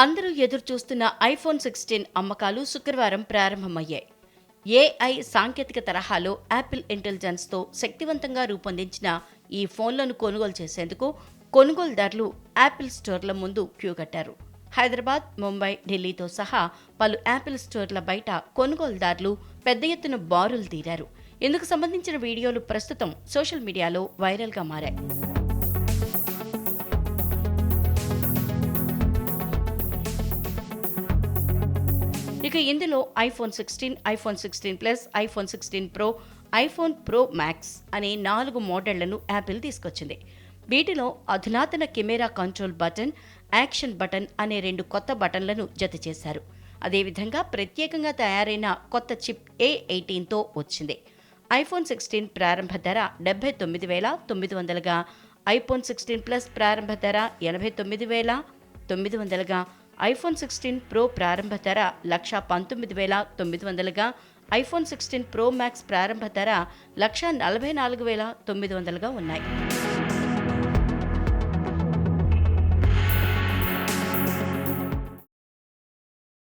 అందరూ ఎదురు చూస్తున్న ఐఫోన్ సిక్స్టీన్ అమ్మకాలు శుక్రవారం ప్రారంభమయ్యాయి. ఏఐ సాంకేతిక తరహాలో యాపిల్ ఇంటెలిజెన్స్తో శక్తివంతంగా రూపొందించిన ఈ ఫోన్లను కొనుగోలు చేసేందుకు కొనుగోలుదారులు యాపిల్ స్టోర్ల ముందు క్యూ కట్టారు. హైదరాబాద్ ముంబై ఢిల్లీతో సహా పలు యాపిల్ స్టోర్ల బయట కొనుగోలుదారులు పెద్ద ఎత్తున బారులు తీరారు. ఇందుకు సంబంధించిన వీడియోలు ప్రస్తుతం సోషల్ మీడియాలో వైరల్గా మారాయి. ఇక ఇందులో iPhone sixteen iPhone sixteen plus iPhone sixteen pro iPhone pro max అనే నాలుగు మోడళ్ళను యాపిల్ తీసుకొచ్చింది. వీటిలో అధునాతన camera control button action button అనే రెండు కొత్త బటన్లను జత చేశారు. అదేవిధంగా ప్రత్యేకంగా తయారైన కొత్త చిప్ ఏ ఎయిటీన్తో వచ్చింది. ఐఫోన్ సిక్స్టీన్ ప్రారంభ ధర డెబ్బై తొమ్మిది వేల తొమ్మిది వందలుగా ఐఫోన్ సిక్స్టీన్ ప్లస్ ప్రారంభ ధర ఎనభై తొమ్మిది వేల తొమ్మిది వందలుగా ఐఫోన్ సిక్స్టీన్ ప్రో ప్రారంభ ధర లక్ష పంతొమ్మిది వేల తొమ్మిది వందలుగా ఐఫోన్ సిక్స్టీన్ ప్రో మ్యాక్స్ ప్రారంభ ధర లక్ష నలభై నాలుగు వేల తొమ్మిది వందలుగా ఉన్నాయి.